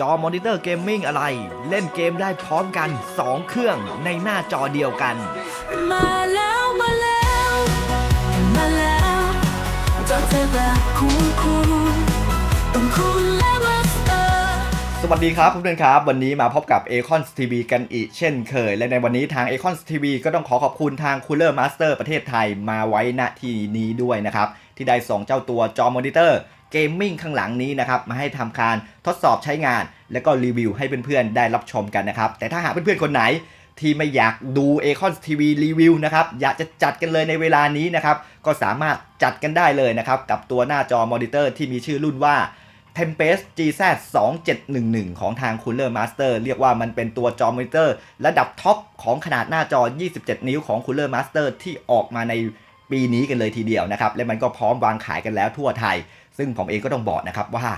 จอมอนิเตอร์เกมมิ่งอะไร เล่นเกมได้พร้อมกัน 2 เครื่องในหน้าจอเดียวกัน มาแล้วมาแล้ว มาแล้วจอเธอแบบคูลคูลต้องคูลและมาสเตอร์สวัสดีครับเพื่อนๆครับ วันนี้มาพบกับ a c o n TV กันอีกเช่นเคย และในวันนี้ทาง a c o n TV ก็ต้องขอขอบคุณทาง Cooler Master ประเทศไทยมาไว้ณที่นี้ด้วยนะครับ ที่ได้ส่งเจ้าตัวจอมอนิเตอร์ เกมมิ่งข้างหลังนี้นะครับมาให้ทำการทดสอบใช้งาน แล้วก็รีวิวให้เพื่อนๆได้รับชมกันนะครับ แต่ถ้าหากเพื่อนๆคนไหนที่ไม่อยากดู a c o n TV รีวิวนะครับ อยากจะจัดกันเลยในเวลานี้นะครับ ก็สามารถจัดกันได้เลยนะครับ กับตัวหน้าจอมอนิเตอร์ที่มีชื่อรุ่นว่า Tempest GZ 2711 ของทาง Cooler Master เรียกว่ามันเป็นตัวจอมอนิเตอร์ ระดับท็อปของขนาดหน้าจอ 27 นิ้วของ Cooler Master ที่ออกมาในปีนี้กันเลยทีเดียวนะครับ และมันก็พร้อมวางขายกันแล้วทั่วไทย ซึ่งผมเองก็ต้องบอกนะครับว่า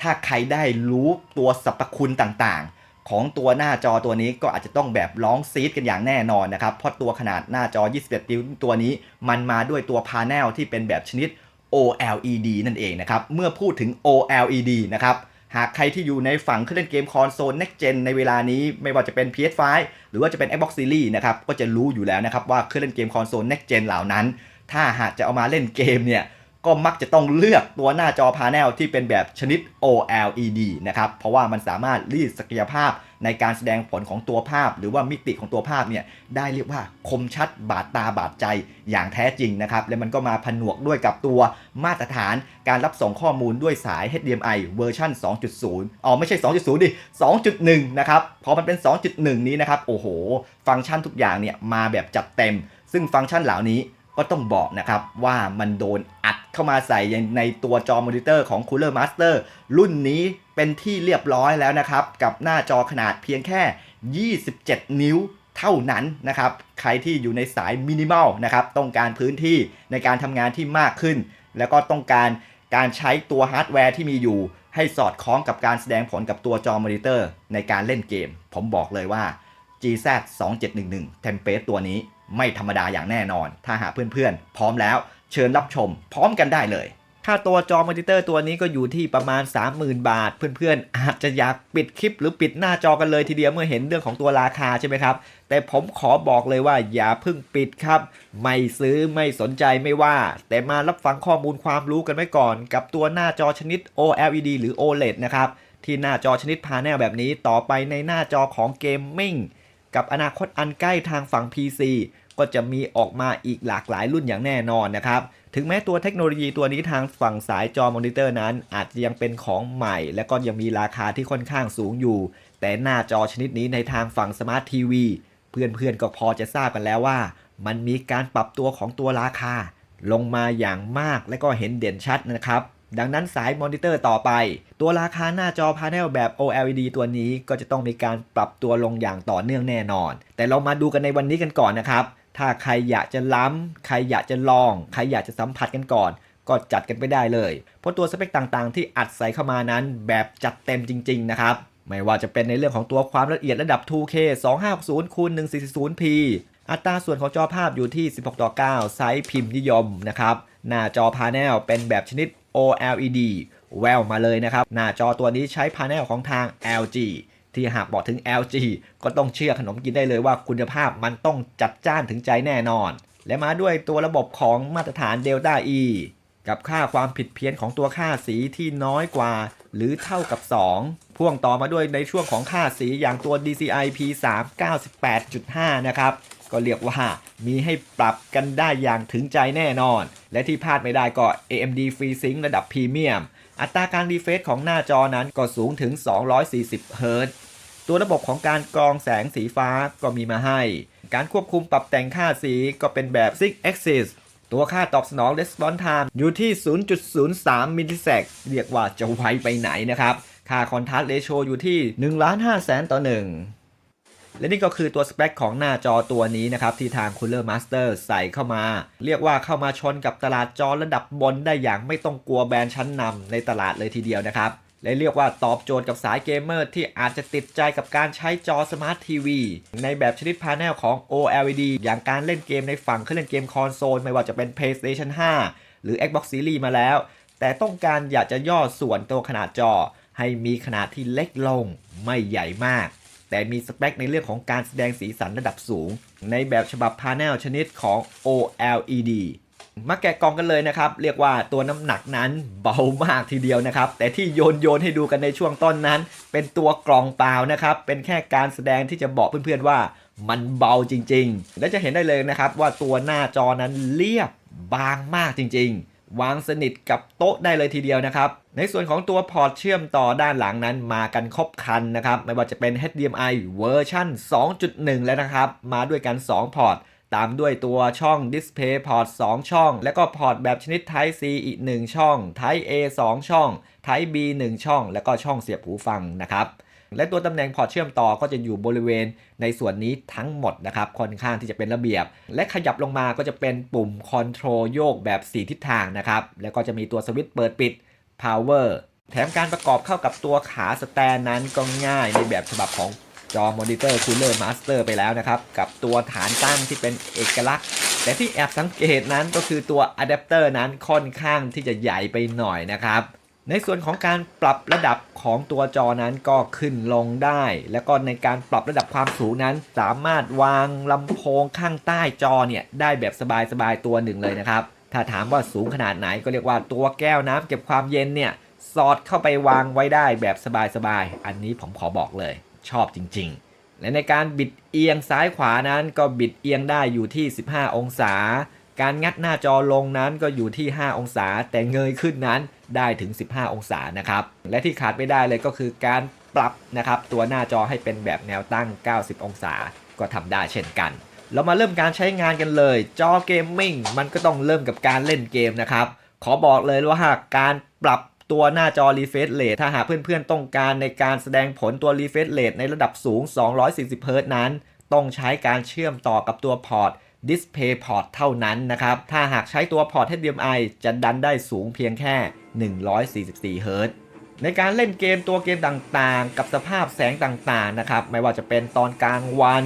ถ้าใครได้รู้ตัวสรรพคุณต่างๆ ของตัวหน้าจอตัวนี้ก็อาจจะต้องแบบร้องซีดกันอย่างแน่นอนนะครับ เพราะตัวขนาดหน้าจอ 21 นิ้วตัวนี้ มันมาด้วยตัวพาแนลที่เป็นแบบชนิด OLED นั่นเองนะครับ เมื่อพูดถึง OLED นะครับหากใครที่อยู่ในฝั่งเครื่องเล่นเกมคอนโซล Next Gen ในเวลานี้ไม่ว่าจะเป็น PS5 หรือว่าจะเป็น Xbox Series นะครับก็จะรู้อยู่แล้วนะครับว่าเครื่องเล่นเกมคอนโซล Next Gen เหล่านั้น ถ้าหากจะเอามาเล่นเกมเนี่ย ก็มักจะต้องเลือกตัวหน้าจอพาแนลที่เป็นแบบชนิด OLED นะครับ เพราะว่ามันสามารถรีดศักยภาพในการแสดงผลของตัวภาพ หรือว่ามิติของตัวภาพเนี่ยได้เรียกว่าคมชัดบาดตาบาดใจอย่างแท้จริงนะครับ และมันก็มาผนวกด้วยกับตัวมาตรฐานการรับส่งข้อมูลด้วยสาย HDMI เวอร์ชัน2.0อ๋อไม่ใช่ 2.0 ดิ 2.1 นะครับพอมันเป็น 2.1 นี้นะครับ โอ้โห ฟังก์ชันทุกอย่างเนี่ยมาแบบจัดเต็ม ซึ่งฟังก์ชันเหล่านี้ ก็ต้องบอกนะครับว่ามันโดนอัดเข้ามาใส่ในตัวจอมอนิเตอร์ของ Cooler Master รุ่นนี้เป็นที่เรียบร้อยแล้วนะครับ กับหน้าจอขนาดเพียงแค่ 27 นิ้วเท่านั้นนะครับ ใครที่อยู่ในสายมินิมอลนะครับ ต้องการพื้นที่ในการทำงานที่มากขึ้น แล้วก็ต้องการการใช้ตัวฮาร์ดแวร์ที่มีอยู่ ให้สอดคล้องกับการแสดงผลกับตัวจอมอนิเตอร์ในการเล่นเกม ผมบอกเลยว่า GZ 2711 Tempest ตัวนี้ ไม่ธรรมดาอย่างแน่นอน ถ้าหาเพื่อนๆ พร้อมแล้ว เชิญรับชม พร้อมกันได้เลย ค่าตัวจอมอนิเตอร์ตัวนี้ก็อยู่ที่ประมาณ 30,000 บาท เพื่อนๆ อาจจะอยากปิดคลิปหรือปิดหน้าจอกันเลยทีเดียวเมื่อเห็นเรื่องของตัวราคาใช่ไหมครับ แต่ผมขอบอกเลยว่าอย่าเพิ่งปิดครับ ไม่ซื้อไม่สนใจไม่ว่า แต่มารับฟังข้อมูลความรู้กันไว้ก่อน กับตัวหน้าจอชนิด OLED หรือ OLED นะครับที่หน้าจอชนิดพาแนลแบบนี้ต่อไปในหน้าจอของเกมมิ่ง กับอนาคตอันใกล้ทางฝั่ง PC ก็จะมีออกมาอีกหลากหลายรุ่นอย่างแน่นอนนะครับ ถึงแม้ตัวเทคโนโลยีตัวนี้ทางฝั่งสายจอมอนิเตอร์นั้น อาจจะยังเป็นของใหม่ และก็ยังมีราคาที่ค่อนข้างสูงอยู่ แต่หน้าจอชนิดนี้ในทางฝั่งสมาร์ททีวีเพื่อนๆก็พอจะทราบกันแล้วว่า มันมีการปรับตัวของตัวราคา ลงมาอย่างมากและก็เห็นเด่นชัดนะครับ ดังนั้นสายมอนิเตอร์ต่อไป ตัวราคาหน้าจอพาเนลแบบ OLED ตัวนี้ก็จะต้องมีการปรับตัวลงอย่างต่อเนื่องแน่นอน แต่เรามาดูกันในวันนี้กันก่อนนะครับ ถ้าใครอยากจะล้ำ ใครอยากจะลอง ใครอยากจะสัมผัสกันก่อน ก็จัดกันไปได้เลย เพราะตัวสเปคต่างๆ ที่อัดใส่เข้ามานั้นแบบจัดเต็มจริง ๆ นะครับ ไม่ว่าจะเป็นในเรื่องของตัวความละเอียดระดับ 2K 2560คูณ 1440p อัตราส่วนของจอภาพอยู่ที่ 16 ต่อ 9 ไซส์พิมพ์นิยมนะครับ หน้าจอพาแนลเป็นแบบชนิด OLED แววมาเลยนะครับ หน้าจอตัวนี้ใช้พาแนลของทาง LG ที่หากบอกถึง LG ก็ต้องเชื่อขนมกินได้เลยว่าคุณภาพมันต้องจัดจ้านถึงใจแน่นอน และมาด้วยตัวระบบของมาตรฐาน Delta E กับค่าความผิดเพี้ยนของตัวค่าสีที่น้อยกว่า หรือเท่ากับ 2 พ่วงต่อมาด้วยในช่วงของค่าสีอย่างตัว DCI P3 98.5 นะครับ ก็เรียกว่ามีให้ปรับกันได้อย่างถึงใจแน่นอน และที่พลาดไม่ได้ก็ AMD FreeSync ระดับพรีเมียม อัตราการรีเฟรชของหน้าจอนั้นก็สูงถึง 240เฮิรตซ์ตัวระบบของการกรองแสงสีฟ้าก็มีมาให้ การควบคุมปรับแต่งค่าสีก็เป็นแบบ Six Axis ตัวค่าตอบสนอง Response Time อยู่ที่ 0.03 มิลลิเซกเรียกว่าจะไวไปไหนนะครับ ค่า Contrast Ratio อยู่ที่1ล้าน5แสนต่อ 1 และนี่ก็คือตัวสเปคของหน้าจอตัวนี้นะครับ ที่ทาง Cooler Master ใส่เข้ามา เรียกว่าเข้ามาชนกับตลาดจอระดับบนได้อย่างไม่ต้องกลัวแบรนด์ชั้นนำในตลาดเลยทีเดียวนะครับและเรียกว่าตอบโจทย์กับสายเกมเมอร์ที่อาจจะติดใจกับการใช้จอสมาร์ททีวีในแบบชนิดพาแนลของ OLED อย่างการเล่นเกมในฝั่งเครื่องเล่นเกมคอนโซลไม่ว่าจะเป็น PlayStation 5 หรือ Xbox Series มาแล้ว แต่ต้องการอยากจะย่อส่วนตัวขนาดจอ ให้มีขนาดที่เล็กลงไม่ใหญ่มาก แต่มีสเปคในเรื่องของการแสดงสีสันระดับสูง ในแบบฉบับพา n e l ชนิดของ OLED มาแกะกล่องกันเลยนะครับ เรียกว่าตัวน้ำหนักนั้นเบามากทีเดียวนะครับ แต่ที่โยนโยนให้ดูกันในช่วงต้นนั้น เป็นตัวกล่องเปล่านะครับ เป็นแค่การแสดงที่จะบอกเพื่อนๆว่ามันเบาจริง ๆ และจะเห็นได้เลยนะครับว่าตัวหน้าจอนั้นเรียบบางมากจริง ๆ วางสนิทกับโต๊ะได้เลยทีเดียวนะครับ ในส่วนของตัวพอร์ตเชื่อมต่อด้านหลังนั้นมากันครบคันนะครับ ไม่ว่าจะเป็น HDMI เวอร์ชัน2.1 แล้วนะครับ มาด้วยกัน 2 พอร์ต ตามด้วยตัวช่อง Display Port 2ช่อง และก็พอร์ตแบบชนิด Type C อีก 1 ช่อง Type A 2 ช่อง Type B 1 ช่อง แล้วก็ช่องเสียบหูฟังนะครับ และตัวตำแหน่งพอร์ตเชื่อมต่อก็จะอยู่บริเวณในส่วนนี้ทั้งหมดนะครับค่อนข้างที่จะเป็นระเบียบ และขยับลงมาก็จะเป็นปุ่มคอนโทรลโยกแบบ 4 ทิศทางนะครับแล้วก็จะมีตัวสวิตช์เปิดปิด Power แถมการประกอบเข้ากับตัวขาสแตนนั้นก็ง่ายในแบบฉบับของจอมอนิเตอร์คูลเลอร์มาสเตอร์ไปแล้วนะครับ กับตัวฐานตั้งที่เป็นเอกลักษณ์ แต่ที่แอบสังเกตนั้นก็คือตัวอะแดปเตอร์นั้นค่อนข้างที่จะใหญ่ไปหน่อยนะครับ ในส่วนของการปรับระดับของตัวจอนั้นก็ขึ้นลงได้ แล้วก็ในการปรับระดับความสูงนั้น สามารถวางลำโพงข้างใต้จอเนี่ยได้แบบสบายๆตัวหนึ่งเลยนะครับ ถ้าถามว่าสูงขนาดไหนก็เรียกว่าตัวแก้วน้ำเก็บความเย็นเนี่ยสอดเข้าไปวางไว้ได้แบบสบายๆ อันนี้ผมขอบอกเลย ชอบจริงๆ และในการบิดเอียงซ้ายขวานั้นก็บิดเอียงได้อยู่ที่ 15 องศา การงัดหน้าจอลงนั้นก็อยู่ที่ 5 องศา แต่เงยขึ้นนั้นได้ถึง 15 องศานะครับ และที่ขาดไม่ได้เลยก็คือการปรับนะครับตัวหน้าจอให้เป็นแบบแนวตั้ง 90 องศา ก็ทำได้เช่นกัน เรามาเริ่มการใช้งานกันเลย จอเกมมิ่งมันก็ต้องเริ่มกับการเล่นเกมนะครับ ขอบอกเลยว่าหากการปรับตัวหน้าจอ refresh rate ถ้าหากเพื่อนๆต้องการในการแสดงผลตัว refresh rate ในระดับสูง 240 Hz นั้น ต้องใช้การเชื่อมต่อกับตัวพอร์ต Display Port เท่านั้นนะครับ ถ้าหากใช้ตัวพอร์ต HDMI จะดันได้สูงเพียงแค่ 144 Hz ในการเล่นเกมตัวเกมต่างๆ กับสภาพแสงต่างๆนะครับ ไม่ว่าจะเป็นตอนกลางวัน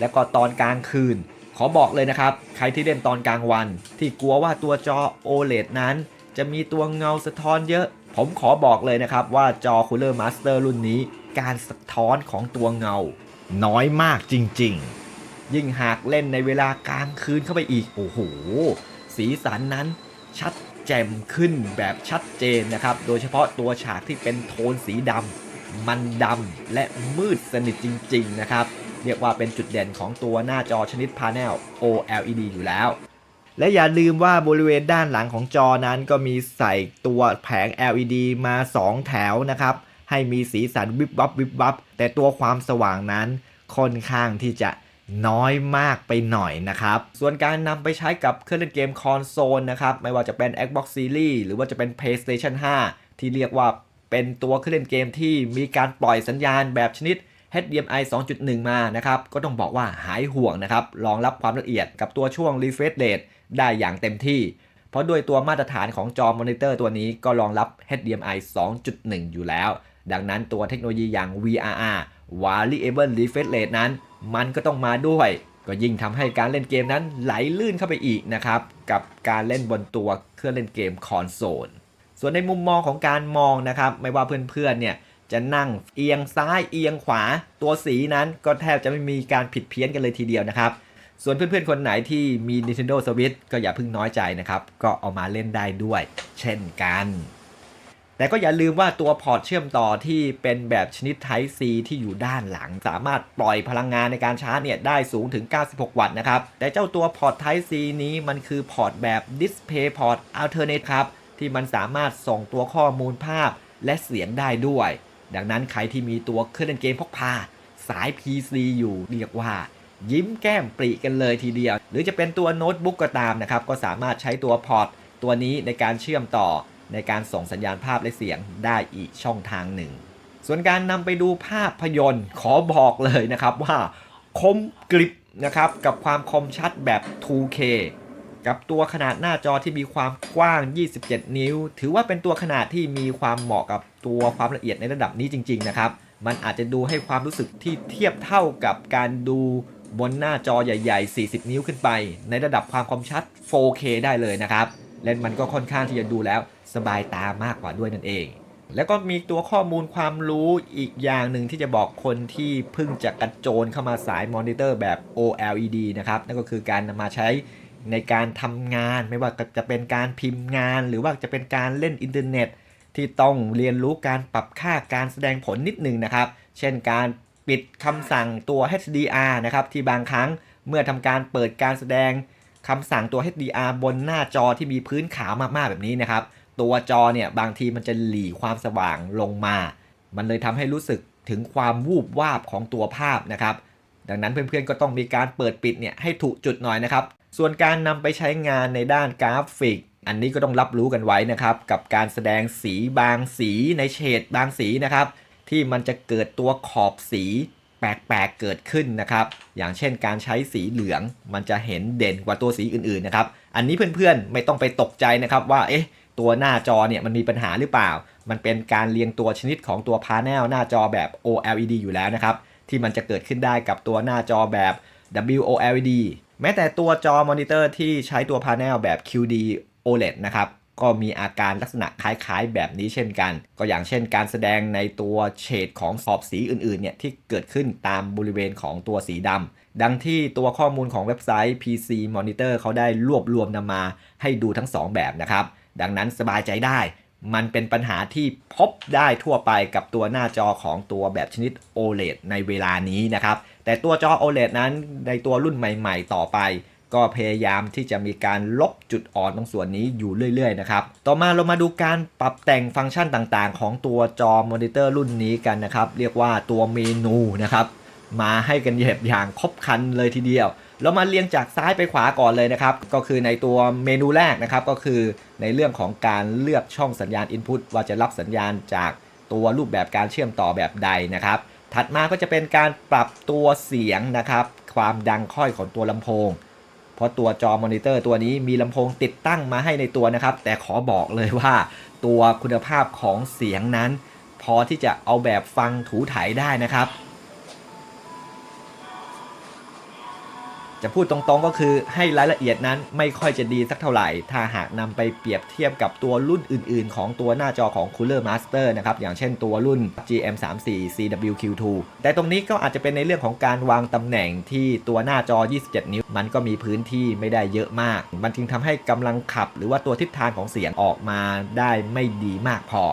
และก็ตอนกลางคืน ขอบอกเลยนะครับ ใครที่เล่นตอนกลางวัน ที่กลัวว่าตัวจอ OLED นั้น จะมีตัวเงาสะท้อนเยอะ ผมขอบอกเลยนะครับว่าจอ Cooler Master รุ่นนี้ การสะท้อนของตัวเงา น้อยมากจริง ๆ ยิ่งหากเล่นในเวลากลางคืนเข้าไปอีก โอ้โห สีสันนั้นชัดแจ่มขึ้นแบบชัดเจนนะครับ โดยเฉพาะตัวฉากที่เป็นโทนสีดำ มันดำและมืดสนิทจริง ๆ นะครับ เรียกว่าเป็นจุดเด่นของตัวหน้าจอชนิดพา n e l OLED อยู่แล้ว และอย่าลืมว่าบริเวณด้านหลังของจอนั้นก็มีใส่ตัวแผง LED มา 2 แถวนะครับ ให้มีสีสันวิบวับวิบวับ แต่ตัวความสว่างนั้นค่อนข้างที่จะ น้อยมากไปหน่อยนะครับ ส่วนการนำไปใช้กับเครื่องเล่นเกมคอนโซลนะครับ ไม่ว่าจะเป็น Xbox Series หรือว่าจะเป็น PlayStation 5 ที่เรียกว่าเป็นตัวเครื่องเล่นเกมที่มีการปล่อยสัญญาณแบบชนิด HDMI 2.1 มานะครับ ก็ต้องบอกว่าหายห่วงนะครับ รองรับความละเอียดกับตัวช่วง refresh rate ได้อย่างเต็มที่ เพราะด้วยตัวมาตรฐานของจอมอนิเตอร์ตัวนี้ก็รองรับ HDMI 2.1 อยู่แล้ว ดังนั้นตัวเทคโนโลยีอย่าง VRR Variable Refresh Rate นั้น มันก็ต้องมาด้วย ก็ยิ่งทำให้การเล่นเกมนั้นไหลลื่นเข้าไปอีกนะครับ กับการเล่นบนตัวเครื่องเล่นเกมคอนโซล ส่วนในมุมมองของการมองนะครับ ไม่ว่าเพื่อนๆเนี่ยจะนั่งเอียงซ้ายเอียงขวา ตัวสีนั้นก็แทบจะไม่มีการผิดเพี้ยนกันเลยทีเดียวนะครับ ส่วนเพื่อนๆ คนไหนที่มี Nintendo Switch ก็อย่าเพิ่งน้อยใจนะครับ ก็เอามาเล่นได้ด้วย เช่นกัน แต่ก็อย่าลืมว่าตัวพอร์ตเชื่อมต่อที่เป็นแบบชนิด Type C ที่อยู่ด้านหลัง สามารถปล่อยพลังงานในการชาร์จเนี่ยได้สูงถึง 96 วัตต์นะครับ แต่เจ้าตัวพอร์ต Type C นี้มันคือพอร์ตแบบ Display Port Alternate ครับ ที่มันสามารถส่งตัวข้อมูลภาพและเสียงได้ด้วย ดังนั้นใครที่มีตัวเครื่องเล่นเกมพกพา สาย PC อยู่เรียกว่ายิ้มแก้มปรีกันเลยทีเดียว หรือจะเป็นตัวโน้ตบุ๊กก็ตามนะครับ ก็สามารถใช้ตัวพอร์ตตัวนี้ในการเชื่อมต่อ ในการส่งสัญญาณภาพและเสียงได้อีกช่องทางหนึ่ง ส่วนการนำไปดูภาพยนตร์ขอบอกเลยนะครับว่าคมกริบนะครับกับความคมชัดแบบ 2K กับตัวขนาดหน้าจอที่มีความกว้าง 27 นิ้ว ถือว่าเป็นตัวขนาดที่มีความเหมาะกับตัวความละเอียดในระดับนี้จริง ๆ นะครับ มันอาจจะดูให้ความรู้สึกที่เทียบเท่ากับการดูบนหน้าจอใหญ่ ๆ 40 นิ้วขึ้นไป ในระดับความคมชัด 4K ได้เลยนะครับ และมันก็ค่อนข้างที่จะดูแล้ว สบายตามากกว่าด้วยนั่นเอง แล้วก็มีตัวข้อมูลความรู้อีกอย่างหนึ่งที่จะบอกคนที่เพิ่งจะกระโจนเข้ามาสายมอนิเตอร์แบบ OLED นะครับ นั่นก็คือการนำมาใช้ในการทำงานไม่ว่าจะเป็นการพิมพ์งาน หรือว่าจะเป็นการเล่นอินเทอร์เน็ต ที่ต้องเรียนรู้การปรับค่าการแสดงผลนิดหนึ่งนะครับ เช่นการปิดคำสั่งตัว HDR นะครับที่บางครั้งเมื่อทำการเปิดการแสดงคำสั่งตัว HDR บนหน้าจอที่มีพื้นขาวมากๆแบบนี้นะครับ ตัวจอเนี่ยบางทีมันจะหลีความสว่างลงมา มันเลยทำให้รู้สึกถึงความวูบวาบของตัวภาพนะครับ ดังนั้นเพื่อนๆก็ต้องมีการเปิดปิดเนี่ยให้ถูกจุดหน่อยนะครับ ส่วนการนำไปใช้งานในด้านกราฟิก อันนี้ก็ต้องรับรู้กันไว้นะครับ กับการแสดงสีบางสีในเฉดบางสีนะครับ ที่มันจะเกิดตัวขอบสีแปลกๆเกิดขึ้นนะครับ อย่างเช่นการใช้สีเหลือง มันจะเห็นเด่นกว่าตัวสีอื่นๆนะครับ อันนี้เพื่อนๆไม่ต้องไปตกใจนะครับว่าเอ๊ะ ตัวหน้าจอเนี่ยมันมีปัญหาหรือเปล่า มันเป็นการเรียงตัวชนิดของตัวพา n e l หน้าจอแบบ OLED อยู่แล้วนะครับที่มันจะเกิดขึ้นได้กับตัวหน้าจอแบบ WOLED แม้แต่ตัวจอมอนิเตอร์ที่ใช้ตัวพา n e l แบบ QD OLED นะครับก็มีอาการลักษณะคล้ายๆ แบบนี้เช่นกัน ก็อย่างเช่นการแสดงในตัวเฉดของขอบสีอื่นๆเนี่ยที่เกิดขึ้นตามบริเวณของตัวสีดำดังที่ตัวข้อมูลของเว็บไซต์ PC Monitor เขาได้รวบรวมนำมาให้ดูทั้ง 2 แบบนะครับ ดังนั้นสบายใจได้ มันเป็นปัญหาที่พบได้ทั่วไปกับตัวหน้าจอของตัวแบบชนิด OLED ในเวลานี้นะครับ แต่ตัวจอ OLED นั้นในตัวรุ่นใหม่ ๆ ต่อไป ก็พยายามที่จะมีการลบจุดอ่อนตรงส่วนนี้อยู่เรื่อย ๆ นะครับ ต่อมาเรามาดูการปรับแต่งฟังก์ชันต่างๆ ของตัวจอมอนิเตอร์รุ่นนี้กันนะครับ เรียกว่าตัวเมนูนะครับ มาให้กันเหยียบอย่างครบคันเลยทีเดียว เรามาเรียงจากซ้ายไปขวาก่อนเลยนะครับ ก็คือในตัวเมนูแรกนะครับ ก็คือในเรื่องของการเลือกช่องสัญญาณ Input ว่าจะรับสัญญาณจากตัวรูปแบบการเชื่อมต่อแบบใดนะครับ ถัดมาก็จะเป็นการปรับตัวเสียงนะครับ ความดังค่อยของตัวลำโพง เพราะตัวจอมอนิเตอร์ตัวนี้มีลำโพงติดตั้งมาให้ในตัวนะครับ แต่ขอบอกเลยว่าตัวคุณภาพของเสียงนั้น พอที่จะเอาแบบฟังถูถ่ายได้นะครับ จะพูดตรงๆก็คือให้รายละเอียดนั้นไม่ค่อยจะดีสักเท่าไหร่ ถ้าหากนำไปเปรียบเทียบกับตัวรุ่นอื่นๆ ของตัวหน้าจอของ Cooler Master นะครับ อย่างเช่นตัวรุ่น GM34 CWQ2 แต่ตรงนี้ก็อาจจะเป็นในเรื่องของการวางตำแหน่งที่ตัวหน้าจอ 27 นิ้ว มันก็มีพื้นที่ไม่ได้เยอะมาก มันจึงทำให้กำลังขับ หรือว่าตัวทิศทางของเสียงออกมาได้ไม่ดีมากพอ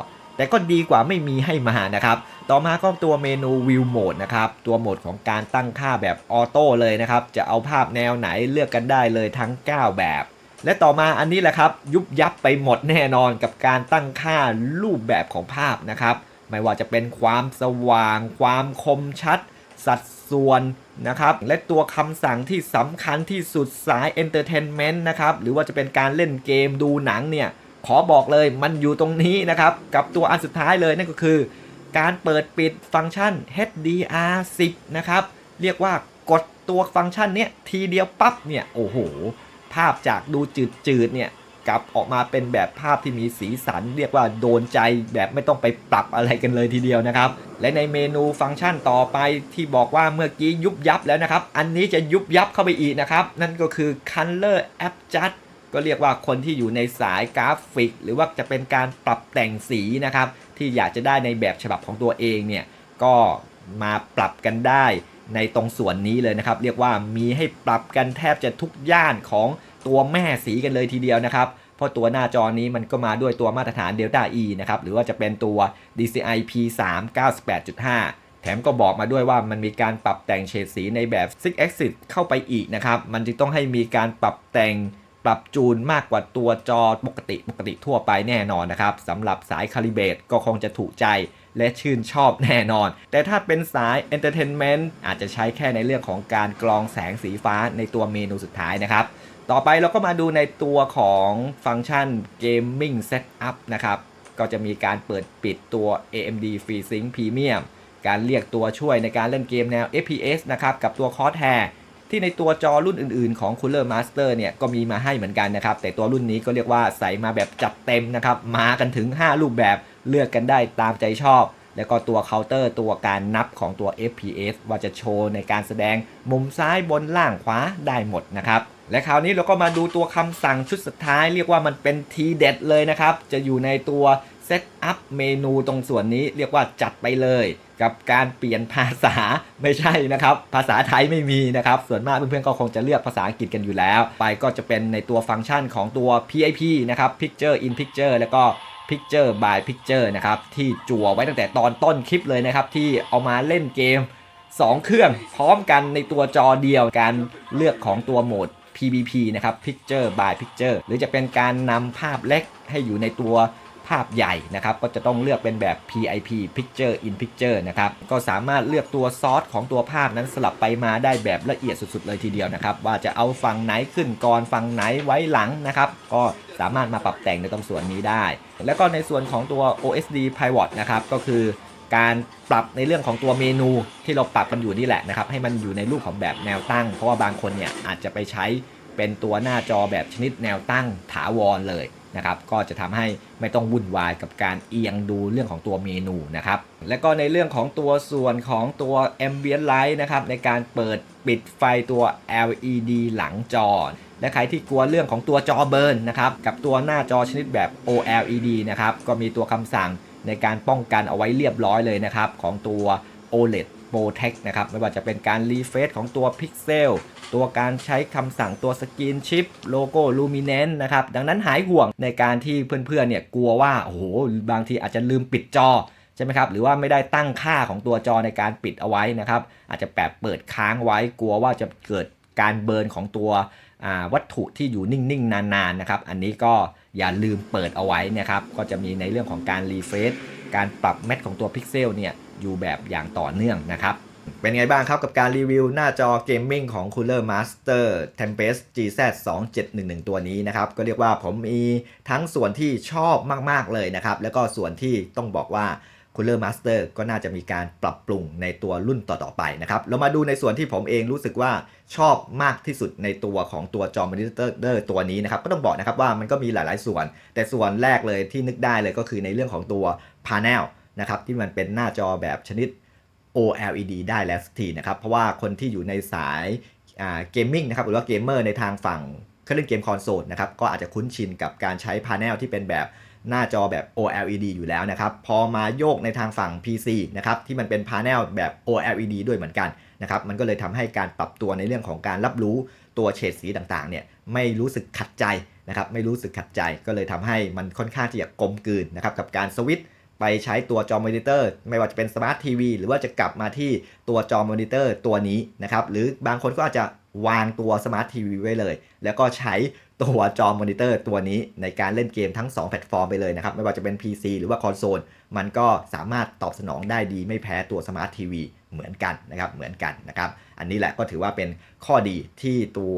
แต่ก็ดีกว่าไม่มีให้มานะครับ ต่อมาก็ตัวเมนู View Mode นะครับ ตัวโหมดของการตั้งค่าแบบออโต้เลยนะครับ จะเอาภาพแนวไหนเลือกกันได้เลยทั้ง 9 แบบ และต่อมาอันนี้แหละครับ ยุบยับไปหมดแน่นอนกับการตั้งค่ารูปแบบของภาพนะครับ ไม่ว่าจะเป็นความสว่าง ความคมชัด สัดส่วนนะครับ และตัวคำสั่งที่สำคัญที่สุดสาย Entertainment นะครับ หรือว่าจะเป็นการเล่นเกมดูหนังเนี่ย ขอบอกเลยมันอยู่ตรงนี้นะครับ กับตัวอันสุดท้ายเลยนั่นก็คือ การเปิดปิดฟังก์ชัน HDR10 นะครับ เรียกว่ากดตัวฟังก์ชันเนี้ยทีเดียวปั๊บเนี่ยโอ้โห ภาพจากดูจืดๆเนี่ยกลับออกมาเป็นแบบภาพที่มีสีสัน เรียกว่าโดนใจแบบไม่ต้องไปปรับอะไรกันเลยทีเดียวนะครับ และในเมนูฟังก์ชันต่อไปที่บอกว่าเมื่อกี้ยุบยับแล้วนะครับ อันนี้จะยุบยับเข้าไปอีกนะครับ นั่นก็คือ Color Adjust ก็เรียกว่าคนที่อยู่ในสายกราฟิก หรือว่าจะเป็นการปรับแต่งสีนะครับ ที่อยากจะได้ในแบบฉบับของตัวเองเนี่ยก็มาปรับกันได้ในตรงส่วนนี้เลยนะครับ เรียกว่ามีให้ปรับกันแทบจะทุกย่านของตัวแม่สีกันเลยทีเดียวนะครับ เพราะตัวหน้าจอนี้มันก็มาด้วยตัวมาตรฐาน Delta E นะครับ หรือว่าจะเป็นตัว DCI P3 98.5 แถมก็บอกมาด้วยว่ามันมีการปรับแต่งเฉดสีในแบบ Six Axis เข้าไปอีกนะครับ มันจึงต้องให้มีการปรับแต่ง ปรับจูนมากกว่าตัวจอปกติปกติทั่วไปแน่นอนนะครับสำหรับสายคาลิเบตก็คงจะถูกใจและชื่นชอบแน่นอน แต่ถ้าเป็นสาย Entertainment อาจจะใช้แค่ในเรื่องของการกรองแสงสีฟ้าในตัวเมนูสุดท้ายนะครับ ต่อไปเราก็มาดูในตัวของฟังก์ชัน Gaming Setup นะครับ ก็จะมีการเปิดปิดตัว AMD FreeSync Premium การเรียกตัวช่วยในการเล่นเกมแนว FPS นะครับ กับตัว Crosshair ที่ในตัวจอรุ่นอื่นๆ ของ Cooler Master เนี่ยก็มีมาให้เหมือนกันนะครับ แต่ตัวรุ่นนี้ก็เรียกว่าใส่มาแบบจัดเต็มนะครับ มากันถึง 5 รูปแบบเลือกกันได้ตามใจชอบ แล้วก็ตัวเคาน์เตอร์ตัวการนับของตัว FPS ว่าจะโชว์ในการแสดงมุมซ้ายบนล่างขวาได้หมดนะครับและคราวนี้เราก็มาดูตัวคำสั่งชุดสุดท้าย เรียกว่ามันเป็นทีเด็ดเลยนะครับ จะอยู่ในตัวซตอัพเมนูตรงส่วนนี้เรียกว่าจัดไปเลย กับการเปลี่ยนภาษาไม่ใช่นะครับ ภาษาไทยไม่มีนะครับ ส่วนมากเพื่อนๆก็คงจะเลือกภาษาอังกฤษกันอยู่แล้ว ไปก็จะเป็นในตัวฟังก์ชันของตัว PIP นะครับ Picture in Picture แล้วก็ Picture by Picture นะครับ ที่จั่วไว้ตั้งแต่ตอนต้นคลิปเลยนะครับ ที่เอามาเล่นเกม 2 เครื่องพร้อมกันในตัวจอเดียวการเลือกของตัวโหมด PBP นะครับ Picture by Picture หรือจะเป็นการนำภาพเล็กให้อยู่ในตัว ภาพใหญ่นะครับ ก็จะต้องเลือกเป็นแบบ PIP Picture in Picture นะครับ ก็สามารถเลือกตัวซอสของตัวภาพนั้นสลับไปมาได้แบบละเอียดสุดๆ เลยทีเดียวนะครับ ว่าจะเอาฝั่งไหนขึ้นก่อนฝั่งไหนไว้หลังนะครับ ก็สามารถมาปรับแต่งในตรงส่วนนี้ได้ แล้วก็ในส่วนของตัว OSD Pivot นะครับ ก็คือการปรับในเรื่องของตัวเมนูที่เราปรับกันอยู่นี่แหละนะครับ ให้มันอยู่ในรูปของแบบแนวตั้ง เพราะว่าบางคนเนี่ยอาจจะไปใช้เป็นตัวหน้าจอแบบชนิดแนวตั้งถาวรเลย นะครับก็จะทำให้ไม่ต้องวุ่นวายกับการเอียงดูเรื่องของตัวเมนูนะครับและก็ในเรื่องของตัวส่วนของตัว Ambient Light นะครับในการเปิดปิดไฟตัว LED หลังจอและใครที่กลัวเรื่องของตัวจอเบิร์นนะครับกับตัวหน้าจอชนิดแบบ OLED นะครับก็มีตัวคำสั่งในการป้องกันเอาไว้เรียบร้อยเลยนะครับของตัว OLED Protect นะครับไม่ว่าจะเป็นการรีเฟรชของตัวพิกเซลตัวการใช้คำสั่งตัวสกรีนชิปโลโก้ Luminance นะครับ ดังนั้นหายห่วงในการที่เพื่อนๆเนี่ยกลัวว่าโอ้โหบางทีอาจจะลืมปิดจอใช่ไหมครับหรือว่าไม่ได้ตั้งค่าของตัวจอในการปิดเอาไว้นะครับ อาจจะแบบเปิดค้างไว้กลัวว่าจะเกิดการเบิร์นของตัววัตถุที่อยู่นิ่งๆ นานๆนะครับ อันนี้ก็อย่าลืมเปิดเอาไว้นะครับ ก็จะมีในเรื่องของการรีเฟรชการปรับแมทของตัวพิกเซลเนี่ย อยู่แบบอย่างต่อเนื่องนะครับ เป็นไงบ้างครับกับการรีวิวหน้าจอเกมมิ่งของ Cooler Master Tempest GZ 2711ตัวนี้นะครับ ก็เรียกว่าผมมีทั้งส่วนที่ชอบมากๆเลยนะครับ แล้วก็ส่วนที่ต้องบอกว่า Cooler Master ก็น่าจะมีการปรับปรุงในตัวรุ่นต่อๆไปนะครับ เรามาดูในส่วนที่ผมเองรู้สึกว่าชอบมากที่สุดในตัวของตัวจอมอนิเตอร์ตัวนี้นะครับ ก็ต้องบอกนะครับว่ามันก็มีหลายๆส่วน แต่ส่วนแรกเลยที่นึกได้เลยก็คือในเรื่องของตัว Panel นะครับที่มันเป็นหน้าจอแบบชนิด OLED ได้แล้วสักทีนะครับ เพราะว่าคนที่อยู่ในสายเกมมิ่งนะครับหรือว่าเกมเมอร์ในทางฝั่งเครื่องเล่นเกมคอนโซลนะครับก็อาจจะคุ้นชินกับการใช้พา n e l ที่เป็นแบบหน้าจอแบบ OLED อยู่แล้วนะครับ พอมาโยกในทางฝั่ง PC นะครับที่มันเป็นพา n e l แบบ OLED ด้วยเหมือนกันนะครับมันก็เลยทำให้การปรับตัวในเรื่องของการรับรู้ตัวเฉดสีต่างๆเนี่ยไม่รู้สึกขัดใจนะครับไม่รู้สึกขัดใจก็เลยทำให้มันค่อนข้างที่จะกลมกลืนนะครับกับการสวิตช์ ไปใช้ตัวจอมอนิเตอร์ ไม่ว่าจะเป็นสมาร์ททีวีหรือว่าจะกลับมาที่ตัวจอมอนิเตอร์ตัวนี้นะครับหรือบางคนก็อาจจะวางตัวสมาร์ททีวีไว้เลย แล้วก็ใช้ตัวจอมอนิเตอร์ตัวนี้ในการเล่นเกมทั้ง 2 แพลตฟอร์มไปเลยนะครับ ไม่ว่าจะเป็น PC หรือว่าคอนโซลมันก็สามารถตอบสนองได้ดีไม่แพ้ตัวสมาร์ททีวีเหมือนกันนะครับเหมือนกันนะครับ อันนี้แหละก็ถือว่าเป็นข้อดีที่ตัว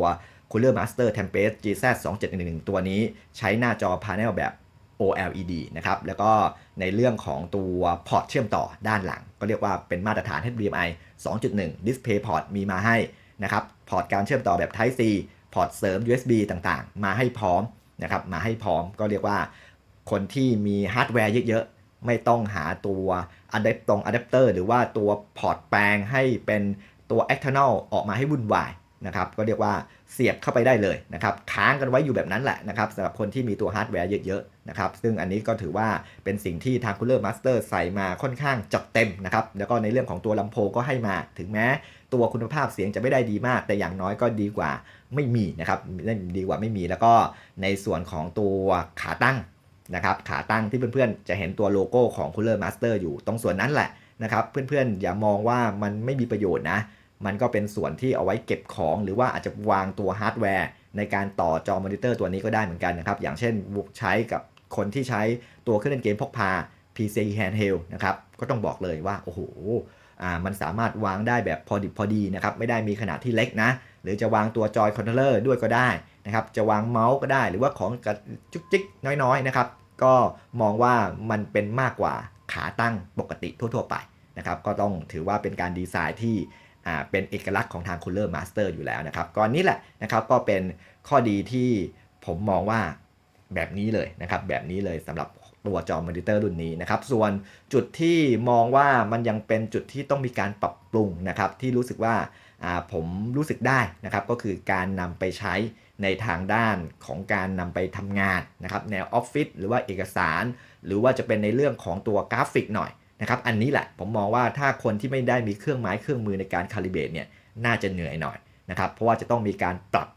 Cooler Master Tempest GZ 2711ตัวนี้ใช้หน้าจอพา n e l แบบ OLED นะครับแล้วก็ ในเรื่องของตัวพอร์ตเชื่อมต่อด้านหลัง ก็เรียกว่าเป็นมาตรฐาน HDMI 2.1 Display Port มีมาให้นะครับพอร์ตการเชื่อมต่อแบบ Type C พอร์ตเสริม USB ต่างๆ มาให้พร้อมนะครับมาให้พร้อมก็เรียกว่าคนที่มีฮาร์ดแวร์เยอะๆ ไม่ต้องหาตัวอะแดปตรงอะแดปเตอร์หรือว่าตัวพอร์ตแปลงให้เป็นตัว external ออกมาให้วุ่นวาย นะครับก็เรียกว่าเสียบเข้าไปได้เลยนะครับค้างกันไว้อยู่แบบนั้นแหละนะครับสำหรับคนที่มีตัวฮาร์ดแวร์เยอะๆนะครับซึ่งอันนี้ก็ถือว่าเป็นสิ่งที่ทาง Cooler Master ใส่มาค่อนข้างจัดเต็มนะครับแล้วก็ในเรื่องของตัวลำโพงก็ให้มาถึงแม้ตัวคุณภาพเสียงจะไม่ได้ดีมาก แต่อย่างน้อยก็ดีกว่าไม่มีนะครับดีกว่าไม่มีแล้วก็ในส่วนของตัวขาตั้งนะครับขาตั้งที่เพื่อนๆ จะเห็นตัวโลโก้ของ Cooler Master อยู่ตรงส่วนนั้นแหละนะครับเพื่อนๆอย่ามองว่ามันไม่มีประโยชน์นะ มันก็เป็นส่วนที่เอาไว้เก็บของหรือว่าอาจจะวางตัวฮาร์ดแวร์ในการต่อจอมอนิเตอร์ตัวนี้ก็ได้เหมือนกันนะครับ อย่างเช่นใช้กับคนที่ใช้ตัวเครื่องเล่นเกมพกพา PC handheld นะครับ ก็ต้องบอกเลยว่า โอ้โหอ่ามันสามารถวางได้แบบพอดิบพอดีนะครับ ไม่ได้มีขนาดที่เล็กนะ หรือจะวางตัวจอยคอนโทรลเลอร์ด้วยก็ได้นะครับ จะวางเมาส์ก็ได้ หรือว่าของกระจุกจิกน้อยๆนะครับ ก็มองว่ามันเป็นมากกว่าขาตั้งปกติทั่วๆไปนะครับ ก็ต้องถือว่าเป็นการดีไซน์ที่ อ่าเป็นเอกลักษณ์ของทาง Cooler Master อยู่แล้วนะครับก่อนนี้แหละนะครับก็เป็นข้อดีที่ผมมองว่าแบบนี้เลยนะครับแบบนี้เลยสำหรับตัวจอมอนิเตอร์รุ่นนี้นะครับ ส่วนจุดที่มองว่ามันยังเป็นจุดที่ต้องมีการปรับปรุงนะครับ ที่รู้สึกว่าอ่าผมรู้สึกได้นะครับ ก็คือการนำไปใช้ในทางด้านของการนำไปทำงานนะครับ แนวออฟฟิศหรือว่าเอกสาร หรือว่าจะเป็นในเรื่องของตัวกราฟิกหน่อย นะครับอันนี้แหละผมมองว่าถ้าคนที่ไม่ได้มีเครื่องไม้เครื่องมือในการคาลิเบตเนี่ยน่าจะเหนื่อยหน่อยนะครับเพราะว่าจะต้องมีการปรับ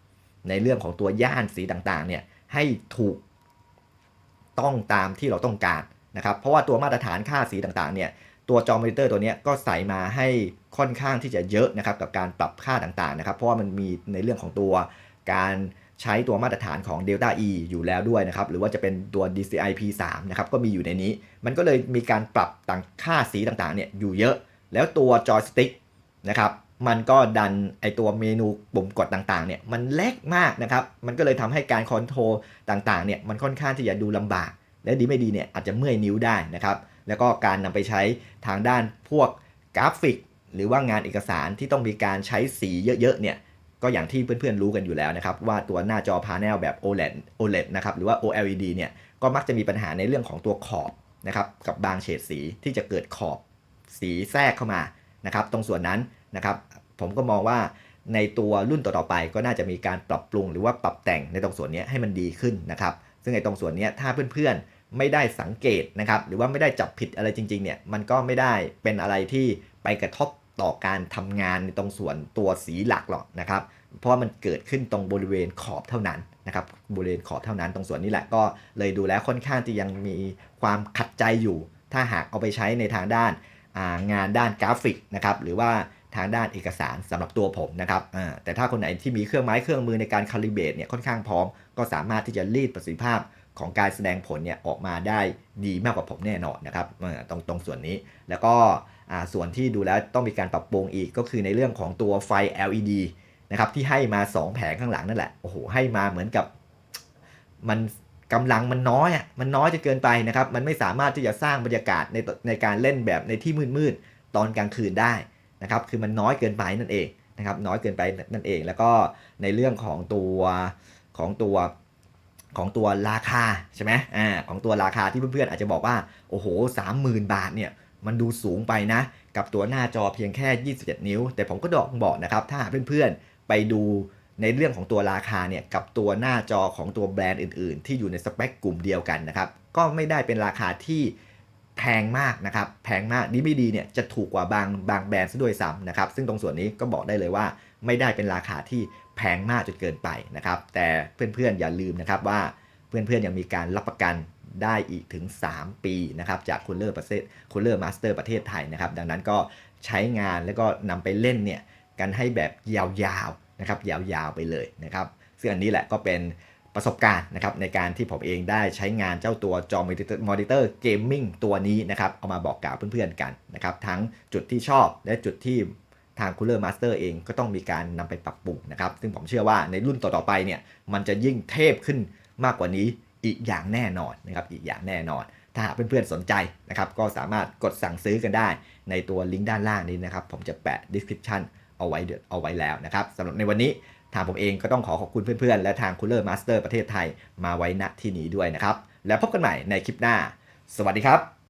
ในเรื่องของตัวย่านสีต่างๆเนี่ยให้ถูกต้องตามที่เราต้องการนะครับเพราะว่าตัวมาตรฐานค่าสีต่างๆเนี่ยตัวจอมอนิเตอร์ตัวนี้ก็ใส่มาให้ค่อนข้างที่จะเยอะนะครับกับการปรับค่าต่างๆนะครับเพราะว่ามันมีในเรื่องของตัวการ ใช้ตัวมาตรฐานของ Delta E อยู่แล้วด้วยนะครับหรือว่าจะเป็นตัว DCI P3 นะครับก็มีอยู่ในนี้ มันก็เลยมีการปรับต่างค่าสีต่างๆเนี่ยอยู่เยอะ แล้วตัวจอยสติ๊กนะครับมันก็ดันไอตัวเมนูปุ่มกดต่างๆเนี่ยมันเล็กมากนะครับมันก็เลยทำให้การคอนโทรลต่างๆเนี่ยมันค่อนข้างที่จะดูลำบาก และดีไม่ดีเนี่ยอาจจะเมื่อยนิ้วได้นะครับแล้วก็การนำไปใช้ทางด้านพวกกราฟิก หรือว่างานเอกสารที่ต้องมีการใช้สีเยอะๆเนี่ย ก็อย่างที่เพื่อนๆรู้กันอยู่แล้วนะครับว่าตัวหน้าจอพาเนลแบบ OLED OLED นะครับหรือว่า OLED เนี่ยก็มักจะมีปัญหาในเรื่องของตัวขอบนะครับกับบางเฉดสีที่จะเกิดขอบสีแทรกเข้ามานะครับตรงส่วนนั้นนะครับผมก็มองว่าในตัวรุ่นต่อๆไปก็น่าจะมีการปรับปรุงหรือว่าปรับแต่งในตรงส่วนนี้ให้มันดีขึ้นนะครับซึ่งในตรงส่วนนี้ถ้าเพื่อนๆไม่ได้สังเกตนะครับหรือว่าไม่ได้จับผิดอะไรจริงๆเนี่ยมันก็ไม่ได้เป็นอะไรที่ไปกระทบ ต่อการทำงานในตรงส่วนตัวสีหลักหรอกนะครับ เพราะว่ามันเกิดขึ้นตรงบริเวณขอบเท่านั้นนะครับบริเวณขอบเท่านั้นตรงส่วนนี้แหละก็เลยดูแล้วค่อนข้างที่ยังมีความขัดใจอยู่ ถ้าหากเอาไปใช้ในทางด้านางานด้านกราฟิกนะครับหรือว่าทางด้านเอกสารสำหรับตัวผมนะครับแต่ถ้าคนไหนที่มีเครื่องไม้เครื่องมือในการคาลิเบตเนี่ยค่อนข้างพร้อม ก็สามารถที่จะรีดประสิทธิภาพของการแสดงผลเนี่ยออกมาได้ดีมากกว่าผมแน่นอนนะครับตรงตรงส่วนนี้แล้วก็ ส่วนที่ดูแล้วต้องมีการปรับปรุงอีกก็คือในเรื่องของตัวไฟ LED นะครับที่ให้มา 2 แผงข้างหลังนั่นแหละโอ้โหให้มาเหมือนกับมันกำลังมันน้อยอะมันน้อยจะเกินไปนะครับมันไม่สามารถที่จะสร้างบรรยากาศในในการเล่นแบบในที่มืดๆตอนกลางคืนได้นะครับคือมันน้อยเกินไปนั่นเองนะครับน้อยเกินไปนั่นเอง แล้วก็ในเรื่องของตัวของตัวของตัวราคาใช่ไหมอ่าของตัวราคาที่เพื่อนๆอาจจะบอกว่าโอ้โห30,000บาทเนี่ย มันดูสูงไปนะ กับตัวหน้าจอเพียงแค่ 27 นิ้ว แต่ผมก็ดอกบอกนะครับ ถ้าเพื่อนๆ ไปดูในเรื่องของตัวราคาเนี่ยกับตัวหน้าจอของตัวแบรนด์อื่น ๆ ที่อยู่ในสเปคกลุ่มเดียวกันนะครับ ก็ไม่ได้เป็นราคาที่แพงมากนะครับ แพงมากดีไม่ดีเนี่ยจะถูกกว่าบางบางแบรนด์ซะด้วยซ้ำนะครับ ซึ่งตรงส่วนนี้ก็บอกได้เลยว่า ไม่ได้เป็นราคาที่แพงมากจนเกินไปนะครับ แต่เพื่อนๆอย่าลืมนะครับว่าเพื่อนๆยังมีการรับประกัน ได้อีกถึง 3 ปีนะครับจากคูลเลอร์ประเทศคูลเลอร์มาสเตอร์ประเทศไทยนะครับ ดังนั้นก็ใช้งานแล้วก็นำไปเล่นเนี่ยกันให้แบบยาวๆนะครับยาวๆไปเลยนะครับซึ่งอันนี้แหละก็เป็นประสบการณ์นะครับในการที่ผมเองได้ใช้งานเจ้าตัวจอมอนิเตอร์เกมมิ่งตัวนี้นะครับเอามาบอกกล่าวเพื่อนๆกันนะครับทั้งจุดที่ชอบและจุดที่ทาง Cooler Master เองก็ต้องมีการนำไปปรับปรุงนะครับ ซึ่งผมเชื่อว่าในรุ่นต่อๆไปเนี่ยมันจะยิ่งเทพขึ้นมากกว่านี้ อีกอย่างแน่นอนนะครับอีกอย่างแน่นอน ถ้าหากเพื่อนๆสนใจนะครับก็สามารถกดสั่งซื้อกันได้ ในตัวลิงก์ด้านล่างนี้นะครับผมจะแปะ description เอาไว้เดเอาไว้แล้วนะครับสำหรับในวันนี้ทางผมเองก็ต้องขอขอบคุณเพื่อนๆ และทางคูลเลอร์มาสเตอร์ประเทศไทยมาไว้ณที่นี้ด้วยนะครับ แล้วพบกันใหม่ในคลิปหน้า สวัสดีครับ